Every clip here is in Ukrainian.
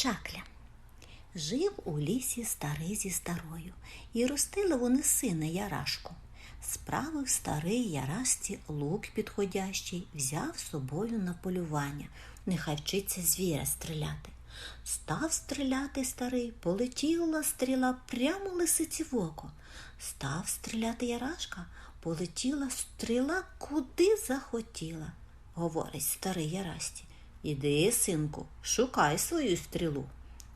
Чакля. Жив у лісі старий зі старою, і ростили вони сина Ярашку. Справив старий Ярашці лук підходящий, взяв собою на полювання, нехай вчиться звіря стріляти. Став стріляти старий, полетіла стріла прямо лисиці в око. Став стріляти Ярашка, полетіла стріла куди захотіла. Говорить старий Ярасті. Іди, синку, шукай свою стрілу.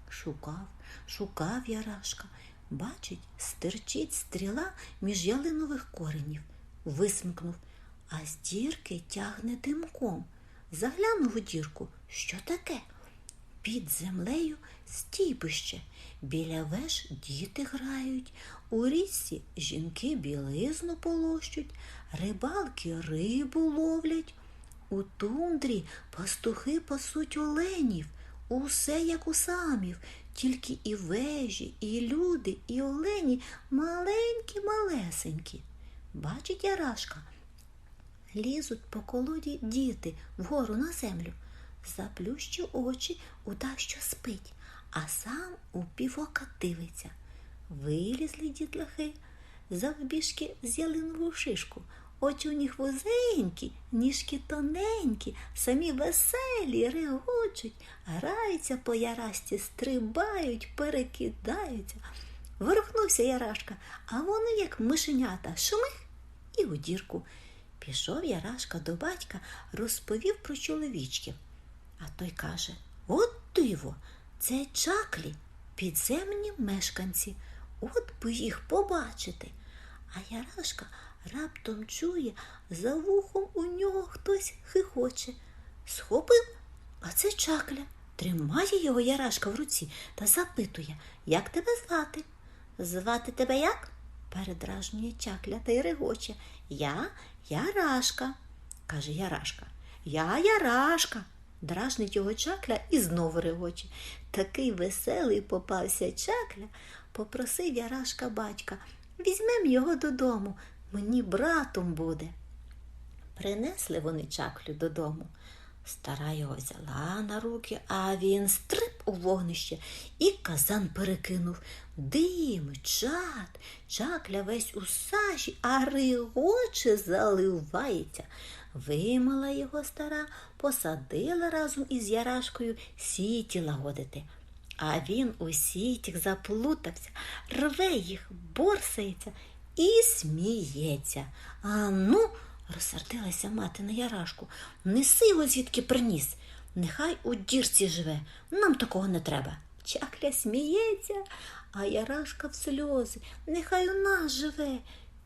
Шукав, шукав Ярашка. Бачить, стирчить стріла між ялинових коренів. Висмикнув, а з дірки тягне димком. Заглянув у дірку. Що таке? Під землею стійбище. Біля веж діти грають, у річці жінки білизну полощуть, рибалки рибу ловлять. У тундрі пастухи пасуть оленів, усе як у самів, тільки і вежі, і люди, і олені маленькі, малесенькі. Бачить Ярашка, лізуть по колоді діти вгору на землю, заплющив очі, удав, що спить, а сам у півока дивиться. Вилізли дітлахи, завбіжки з ялинову шишку. Очі у них вузенькі, ніжки тоненькі, самі веселі, регочуть, граються по ярасті, стрибають, перекидаються. Ворухнувся Ярашка, а воно, як мишенята, шумих і у дірку. Пішов Ярашка до батька, розповів про чоловічків. А той каже От диво, це чаклі, підземні мешканці. От би їх побачити. А Ярашка раптом чує, за вухом у нього хтось хихоче. Схопив, а це чакля. Тримає його Ярашка в руці та запитує, як тебе звати? Звати тебе як? передражнює чакля та й регоче. Я Ярашка, каже Ярашка. Я Ярашка. Дражнить його чакля і знову регоче. Такий веселий попався чакля, попросив Ярашка батька. Візьмем його додому, мені братом буде. Принесли вони чаклю додому. Стара його взяла на руки, а він стрип у вогнище і казан перекинув. Дим, чад, чакля весь у сажі, а ригоче заливається. Вимила його стара, посадила разом із Ярашкою сіті лагодити. А він у сітях заплутався, рве їх, борсається і сміється. А ну, розсердилася мати на Ярашку, неси його звідки приніс. Нехай у дірці живе, нам такого не треба. Чакля сміється, а Ярашка в сльози. Нехай у нас живе,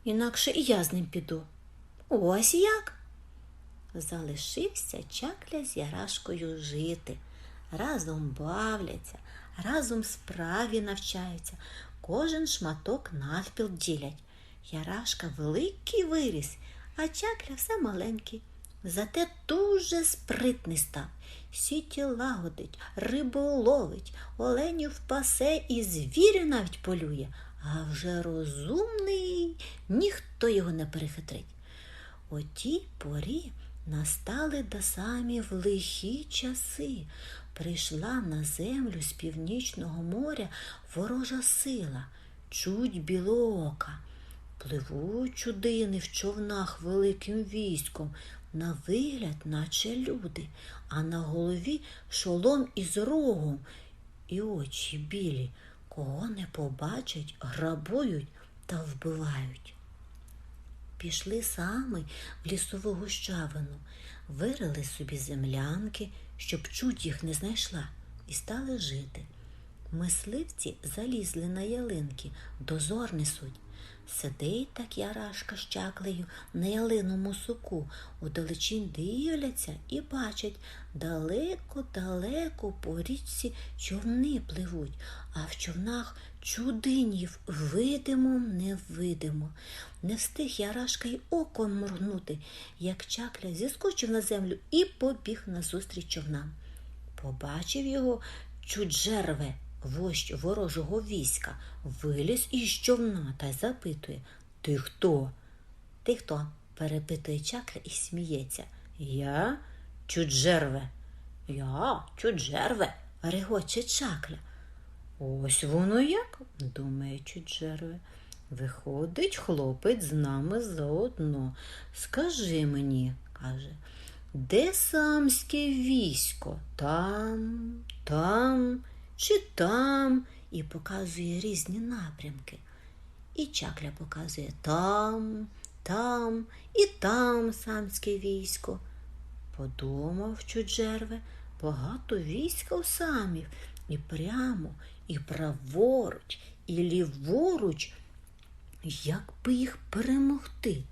інакше і я з ним піду. Ось як. Залишився чакля з Ярашкою жити. Разом бавляться, разом справі навчаються, кожен шматок навпіл ділять. Ярашка великий виріс, а чакля все маленький. Зате дуже спритний став. Сіті лагодить, рибу ловить, оленів пасе і звірю навіть полює, а вже розумний ніхто його не перехитрить. О тій порі настали до самі в лихі часи. Прийшла на землю з північного моря ворожа сила, чуть білоока. Пливуть чудини в човнах великим військом, на вигляд, наче люди, а на голові шолом із рогом, і очі білі, кого не побачать, грабують та вбивають. Пішли саме в лісову гущавину, вирили собі землянки, щоб чуть їх не знайшла, і стали жити. Мисливці залізли на ялинки, дозор несуть. Сидить так ярашка з чаклею на ялиному суку, удалечінь дивляться і бачать, далеко-далеко по річці човни пливуть, а в човнах чудинів видимо, невидимо. Не встиг ярашка й оком моргнути, як чакля зіскочив на землю і побіг назустріч човнам. Побачив його чуджерве вождь ворожого війська, виліз із човна та запитує Ти хто? Ти хто? перепитує чакля і сміється. Я чуджерве. Я чуджерве, регоче чакля. Ось воно як, думає Чуджерве. Виходить, хлопець з нами заодно. Скажи мені, каже, де самське військо? Там, там чи там? І показує різні напрямки. І чакля показує там, там і там самське військо. Подумав Чуджерве, багато війська у самів, і прямо, і праворуч, і ліворуч. Як би їх перемогти?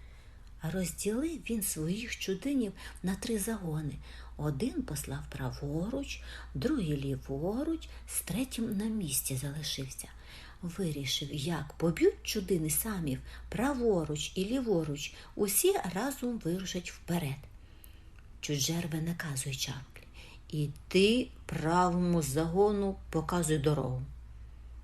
Розділив він своїх чудинів на три загони. Один послав праворуч, другий ліворуч, з третім на місці залишився. Вирішив, як поб'ють чудини самів праворуч і ліворуч, усі разом вирушать вперед. Чуджерве наказує чаплі. Іди правому загону, показуй дорогу.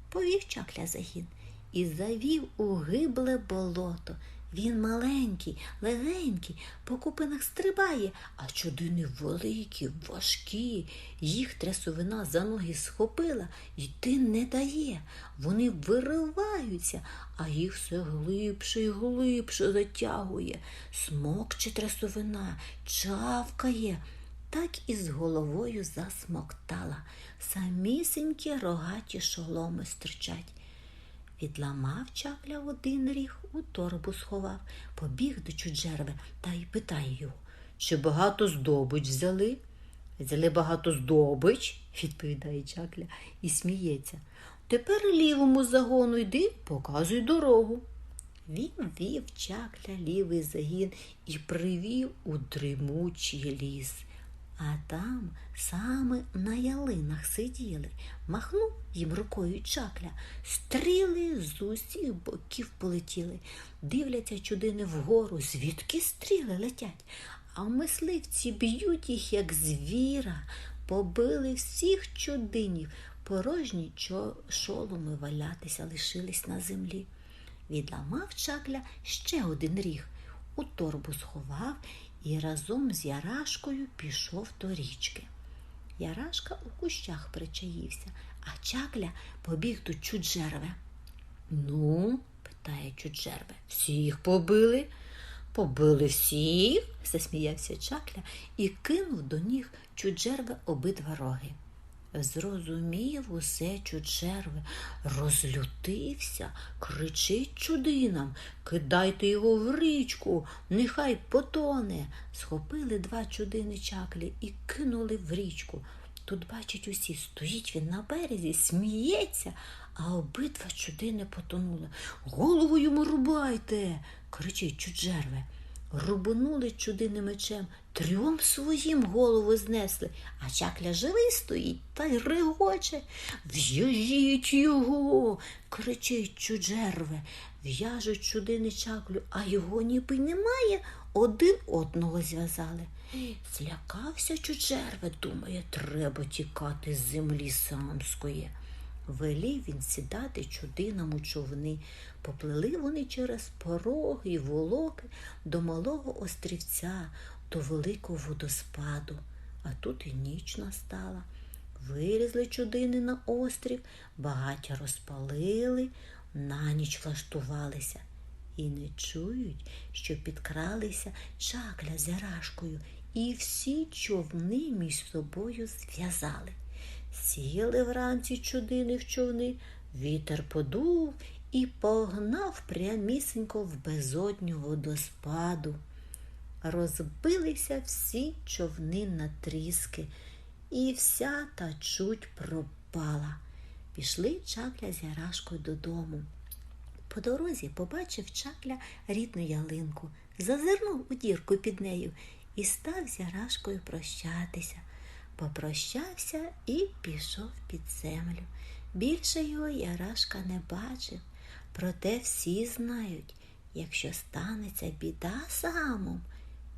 Повів чакля загін і завів у гибле болото. Він маленький, легенький, по купинах стрибає, а чудини великі, важкі. Їх трясовина за ноги схопила, йти не дає. Вони вириваються, а їх все глибше і глибше затягує. Смокче трясовина, чавкає. Так і з головою засмоктала. Самісінькі рогаті шоломи стирчать. Відламав чакля один ріг, у торбу сховав, побіг до чуджерви та й питає його, чи багато здобич взяли? Взяли багато здобич, відповідає чакля і сміється. Тепер лівому загону йди, показуй дорогу. Він вів чакля лівий загін і привів у дремучий ліс. А там саме на ялинах сиділи, махнув їм рукою чакля, стріли з усіх боків полетіли. Дивляться чудини вгору, звідки стріли летять, а мисливці б'ють їх, як звіра, побили всіх чудинів, порожні шоломи валятися лишились на землі. Відламав чакля ще один ріг, у торбу сховав і разом з Ярашкою пішов до річки. Ярашка у кущах причаївся, а чакля побіг до Чуджерве. Ну, питає Чуджерве, всіх побили? Побили всіх, засміявся чакля і кинув до ніг Чуджерве обидва роги. Зрозумів усе чуджерве, розлютився, кричить чудинам, кидайте його в річку, нехай потоне. Схопили два чудини чаклі і кинули в річку. Тут, бачать усі, стоїть він на березі, сміється, а обидва чудини потонули. Голову йому рубайте, кричить чуджерве. Рубанули чудини мечем, трьом своїм голову знесли, а чакля живий стоїть та й регоче. В'яжіть його, кричить чуджерве. В'яжуть чудини чаклю, а його ніби немає, один одного зв'язали. Злякався чуджерве, думає, треба тікати з землі самської. Велів він сідати чудинам у човни. Поплили вони через пороги й волоки до малого острівця, до великого водоспаду. А тут і ніч настала. Вилізли чудини на острів, багаття розпалили, на ніч влаштувалися. І не чують, що підкралися чакля з ярашкою, і всі човни між собою зв'язали. Сіли вранці чудини в човни, вітер подув і погнав прямісінько в безодню водоспаду. Розбилися всі човни на тріски, і вся та чуть пропала. Пішли чакля з Ярашкою додому. По дорозі побачив чакля рідну ялинку, зазирнув у дірку під нею і став з Ярашкою прощатися. Попрощався і пішов під землю. Більше його Ярашка не бачив. Проте всі знають, якщо станеться біда самом,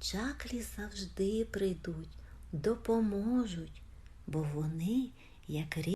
чаклі завжди прийдуть, допоможуть, бо вони, як рі-